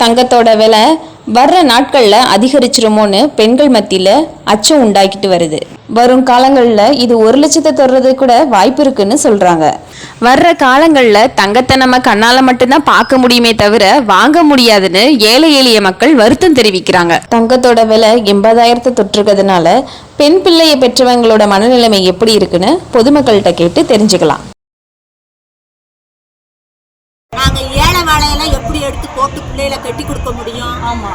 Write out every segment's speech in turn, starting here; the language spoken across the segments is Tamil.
தங்கத்தோட விலை வர்ற நாட்களில் அதிகரிச்சிருமோன்னு பெண்கள் மத்தியில் அச்சம் உண்டாக்கிட்டு வருது. வரும் காலங்களில் இது ஒரு லட்சத்தை தொடுறது கூட வாய்ப்பு இருக்குன்னு சொல்கிறாங்க வர்ற காலங்களில் தங்கத்தை நம்ம கண்ணால் மட்டும்தான் பார்க்க முடியுமே தவிர வாங்க முடியாதுன்னு ஏழை எளிய மக்கள் வருத்தம் தெரிவிக்கிறாங்க. தங்கத்தோட விலை எண்பதாயிரத்தை தொற்றுக்கிறதுனால பெண் பிள்ளையை பெற்றவங்களோட மனநிலைமை எப்படி இருக்குன்னு பொதுமக்கள்கிட்ட கேட்டு தெரிஞ்சுக்கலாம். நாங்கள் ஏழை வாழையெல்லாம் எப்படி எடுத்து போட்டு பிள்ளைகளை கட்டி கொடுக்க முடியும். ஆமா.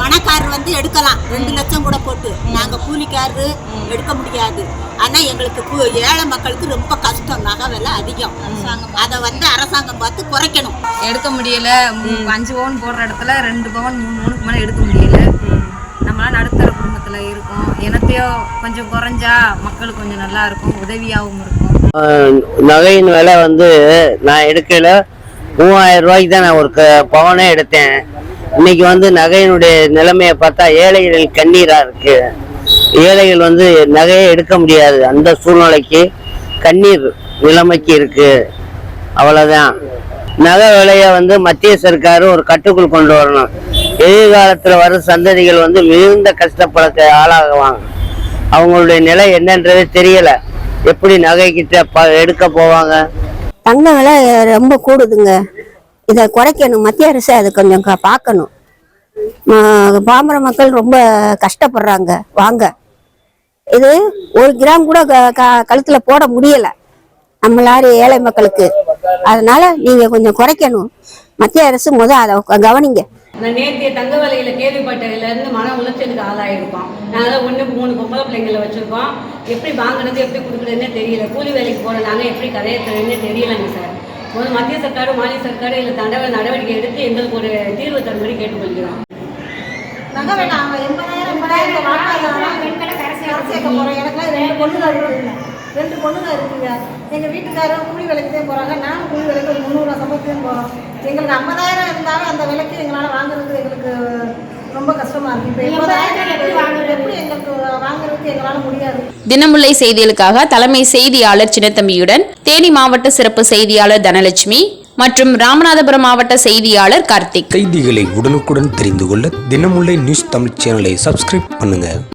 பணக்காரர் வந்து எடுக்கலாம். ரெண்டு லட்சம் கூட போட்டு. நாங்க கூலிக்காரரு எடுக்க முடியாது. ஆனா எங்களுக்கு ஏழை மக்களுக்கு ரொம்ப கஷ்டம். நகை விலை அதிகம். அதை வந்து அரசாங்கம் பார்த்து குறைக்கணும். எடுக்க முடியல. அஞ்சு பவுன் போடுற இடத்துல ரெண்டு பவுன் மூணு பவுனுக்கு மேலே எடுக்க முடியல. நம்மளாம் நடுத்தர குடும்பத்தில் இருக்கோம். எனத்தையோ கொஞ்சம் குறைஞ்சா மக்களுக்கு கொஞ்சம் நல்லா இருக்கும். உதவியாகவும் இருக்கும். நகையின் விலை வந்து நான் எடுக்கல. மூவாயிரம் ரூபாய்க்கு தான் நான் ஒரு க- பவனே எடுத்தேன். இன்னைக்கு வந்து நகையினுடைய நிலைமையை பார்த்தா ஏழைகள் கண்ணீரா இருக்கு. ஏழைகள் வந்து நகையை எடுக்க முடியாது. அந்த சூழ்நிலைக்கு கண்ணீர் நிலைமைக்கு இருக்கு. அவ்வளவுதான். நகை விலையை வந்து மத்திய சர்க்காரும் ஒரு கட்டுக்குள் கொண்டு வரணும். எதிர்காலத்தில் வரும் சந்ததிகள் வந்து மிகுந்த கஷ்டப்பட ஆளாகுவாங்க. அவங்களுடைய நிலை என்னன்றதே தெரியல. எப்படி நகைக்கிட்ட ப- எடுக்க போவாங்க? தங்க விலை ரொம்ப கூடுதுங்க. இதை குறைக்கணும். மத்திய அரசு அதை கொஞ்சம் க- பார்க்கணும். பாமர மக்கள் ரொம்ப கஷ்டப்படுறாங்க. வாங்க. இது ஒரு கிராம் கூட க- கழுத்தில் கழுத்துல போட முடியல. நம்மளாரு ஏழை மக்களுக்கு. அதனால நீங்க கொஞ்சம் குறைக்கணும். மத்திய அரசு முத அதை க- கவனிங்க. நான் நேற்றைய தங்க விலையில கேள்விப்பட்டதுலேருந்து மன உளைச்சலுக்கு ஆளாயிருக்கோம். நாங்கள் ஒன்று மூணு பொம்பளை பிள்ளைங்களை வச்சுருக்கோம். எப்படி வாங்குறது எப்படி கொடுக்குறதுன்னே தெரியல. கூலி வேலைக்கு போகிற நாங்கள் எப்படி கரையத்துறதுன்னே தெரியலைங்க சார். ஒரு மத்திய சர்க்காரும் மாநில சர்க்காரும் இதில் தண்டவை நடவடிக்கை எடுத்து எங்களுக்கு ஒரு தீர்வு தரும்படி கேட்டுக்கொள்கிறோம். ரெண்டு பொண்ணுங்க இருக்குங்க. ரெண்டு பொண்ணுங்க இருக்குங்க. எங்க வீட்டுக்காரரும் கூலி வேலைக்கு தான் போறாங்க. நானும் கூலி வேலைக்கு ஒரு முந்நூறுவா சம்பளத்துக்கு போறோம். எங்களுக்கு ஐம்பதாயிரம் இருந்தாலும் அந்த விலைக்கு எங்களால் கஷ்டமா இருக்கு இப்போ எண்பதாயிரம் எப்படி எங்களுக்கு வாங்குறதுக்கு எங்களால் முடியாது. தினமுல்லை செய்திகளுக்காக தலைமை செய்தியாளர் சின்னத்தம்பியுடன் தேனி மாவட்ட சிறப்பு செய்தியாளர் தனலட்சுமி மற்றும் ராமநாதபுரம் மாவட்ட செய்தியாளர் கார்த்திக். செய்திகளை உடனுக்குடன் தெரிந்து கொள்ள தினமுல்லை நியூஸ் தமிழ் சேனலை சப்ஸ்கிரைப் பண்ணுங்க.